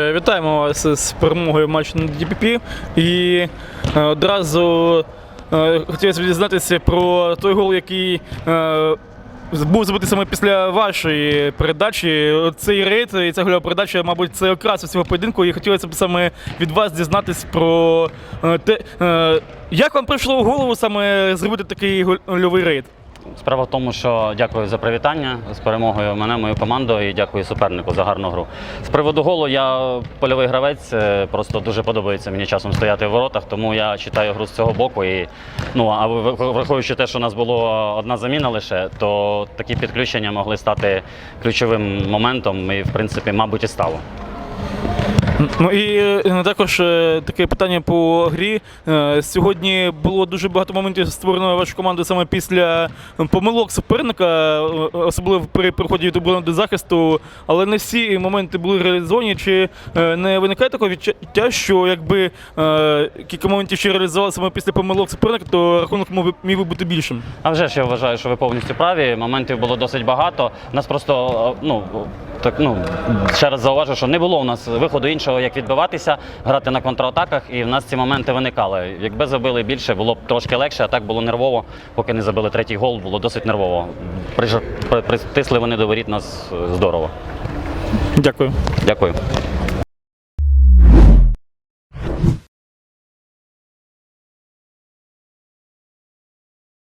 Е, Вітаємо вас з перемогою в матчі на ДПП. І е, одразу е, хотілося б дізнатися про той гол, який був забитий саме після вашої передачі. Цей рейд і ця гольова передача, мабуть, це окрас цього поєдинку. І хотілося б саме від вас дізнатися про те, як вам прийшло в голову саме зробити такий гольовий рейд. Справа в тому, що дякую за привітання з перемогою мене, мою команду і дякую супернику за гарну гру. З приводу голу я польовий гравець, е, просто дуже подобається мені часом стояти в воротах, тому я читаю гру з цього боку. І, ну, а враховуючи те, що у нас було одна заміна лише, то такі підключення могли стати ключовим моментом і, в принципі, мабуть, і стало. Ну і е, також е, таке питання по грі. Е, Сьогодні було дуже багато моментів створено вашою командою саме після помилок суперника, особливо при переході від до захисту, але не всі моменти були реалізовані. Чи не виникає такого відчуття, що якби кілька моментів ще реалізували саме після помилок суперника, то рахунок міг би бути більшим? А вже ж я вважаю, що ви повністю праві. Моментів було досить багато. Нас просто ну так ну ще раз зауважу, що не було у нас виходу іншого, як відбиватися, грати на контратаках, і в нас ці моменти виникали. Якби забили більше, було б трошки легше, а так було нервово. Поки не забили третій гол, було досить нервово. Притисли вони до воріт нас е, здорово. Дякую. Дякую.